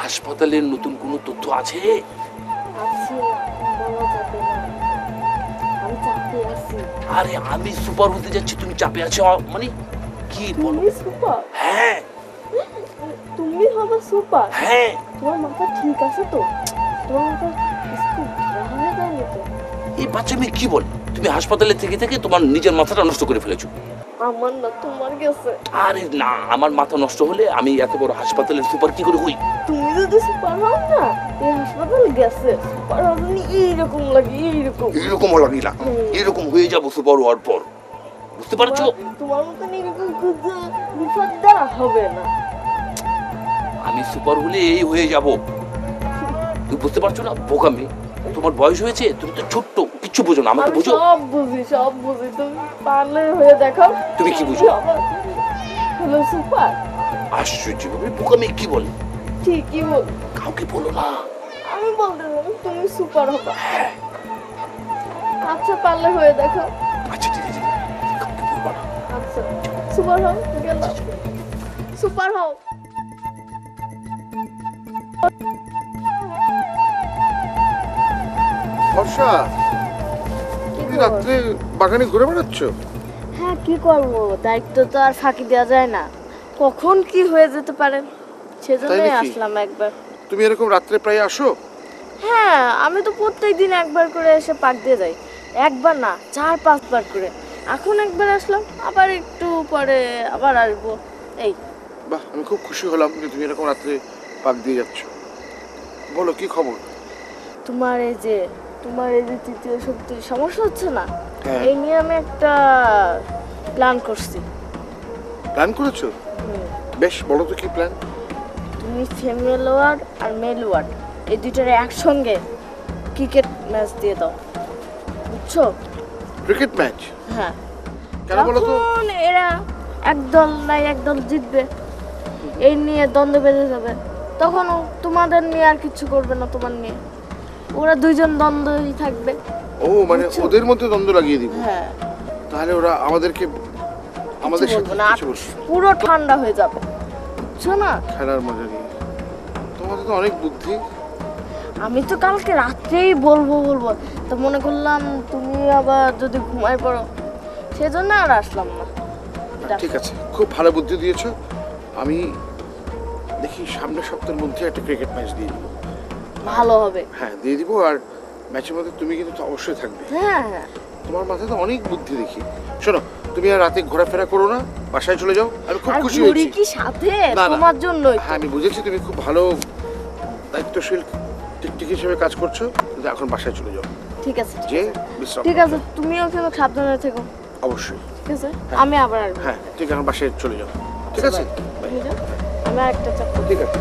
হাসপাতালের নতুন কোনো তথ্য আছে? আরে আমি সুপার হতে যাচ্ছি তুমি চাপে আছো? মানে কি বলো? সুপার? হ্যাঁ। তুমি হবে সুপার। হ্যাঁ। তোমার মাথা ঠিক আছে তো? তোমার মাথা এই বাচ্চা মেয়ে কি বল? তুমি হাসপাতালে থেকে থেকে তোমার নিজের মাথাটা নষ্ট করে ফেলেছো। আমার না তোমার গেছে। আরে না আমার মাথা নষ্ট হলে আমি এত বড় হাসপাতালের সুপার কি করে হই? তুমি যদি সুপার হও না এই হাসপাতাল গেছে সুপার এইরকম লাগে এইরকম। এরকম লাগি না এরকম হয়ে যাব সুপার হওয়ার পর। বুঝতে পারছ? তোমার- মতন এরকম হবে না। আমি সুপার হলে এই হয়ে যাব। তুমি বুঝতে পারছ না বোকামি তোমার বয়স হয়েছে তুমি তো ছোট্ট। কিচ্ছু বোঝো না আমাকে বুঝো। সব বুঝি সব বুঝি। তুমি পারলে হয়ে দেখাও। তুমি কি বুঝো? হলো সুপার। আশ্চর্য আমি বোকামি কি বলে? ঠিকই বল। কাউকে বলো না। আমি বলতে চাই তুমি সুপার হবে। আচ্ছা পারলে হয়ে দেখো আচ্ছা ঠিক আছে। কাউকে বলবা না। আচ্ছা সুপার হও গেলাম। সুপার হও। বর্ষা। কি রাত্রে বাগানে ঘুরে বেড়াচ্ছ? হ্যাঁ কি করব? দায়িত্ব তো আর ফাঁকি দেওয়া যায় না। কখন কি হয়ে যেতে পারে? সেজন্যই নাকি? আসলাম একবার। তুমি এরকম রাত্রে প্রায় আসো? হ্যাঁ আমি তো প্রত্যেক দিন একবার করে এসে পাক দিয়ে যাই। একবার না চার পাঁচবার করে। এখন একবার আসলাম আবার একটু পরে আবার আসব। এই। বাহ আমি খুব খুশি হলাম যে তুমি এরকম রাত্রে পাক দিয়ে যাচ্ছ। বলো কি খবর? তোমার এই যে তোমার এই যে তৃতীয় শক্তির সমস্যা হচ্ছে না? হ্যাঁ। এই নিয়ে আমি একটা প্ল্যান করছি। প্ল্যান করেছ? বেশ বলো তো কি প্ল্যান তুমি ফিমেল ওয়ার্ড আর মেল ওয়ার্ড এই দুইটার একসঙ্গে ক্রিকেট ম্যাচ দিয়ে দাও। বুঝছ? ক্রিকেট ম্যাচ হ্যাঁ। কেন বলো তো? এরা একদল নাই একদল জিতবে এই নিয়ে দ্বন্দ্ব বেঁধে যাবে তখন তোমাদের নিয়ে আর কিছু করবে না তোমার নিয়ে। ওরা দুইজন দ্বন্দ্বই থাকবে। ও মানে ওদের মধ্যে দ্বন্দ্ব লাগিয়ে দিব। হ্যাঁ। তাহলে ওরা আমাদেরকে আমাদের সাথে পুরো ঠান্ডা হয়ে যাবে। বুঝছ না? খেলার মজা নিয়ে। তোমাদের তো অনেক বুদ্ধি। আমি তো কালকে রাত্রেই বলব বলব। তো মনে করলাম তুমি আবার যদি ঘুমাই পড়ো সেজন্য আর আসলাম না ঠিক আছে। খুব ভালো বুদ্ধি দিয়েছ। আমি দেখি সামনের সপ্তাহের মধ্যে একটা ক্রিকেট ম্যাচ দিয়ে দিব। ভালো হবে। হ্যাঁ দিয়ে দিব আর ম্যাচের মধ্যে তুমি কিন্তু অবশ্যই থাকবে। হ্যাঁ হ্যাঁ। তোমার মাথায় তো অনেক বুদ্ধি দেখি। শোনো তুমি আর রাতে ঘোরাফেরা করো না বাসায় চলে যাও আমি খুব খুশি হয়েছি। কি সাথে। তোমার জন্যই হ্যাঁ আমি বুঝেছি তুমি খুব ভালো দায়িত্বশীল টিকটিক হিসেবে কাজ করছ কিন্তু এখন বাসায় চলে যাও। ঠিক আছে যে ঠিক আছে তুমিও কিন্তু সাবধানে থেকো। অবশ্যই। ঠিক আছে? আমি আবার হ্যাঁ ঠিক আছে এখন বাসায় চলে যাও। ঠিক আছে? আমি একটা চাপ ঠিক আছে।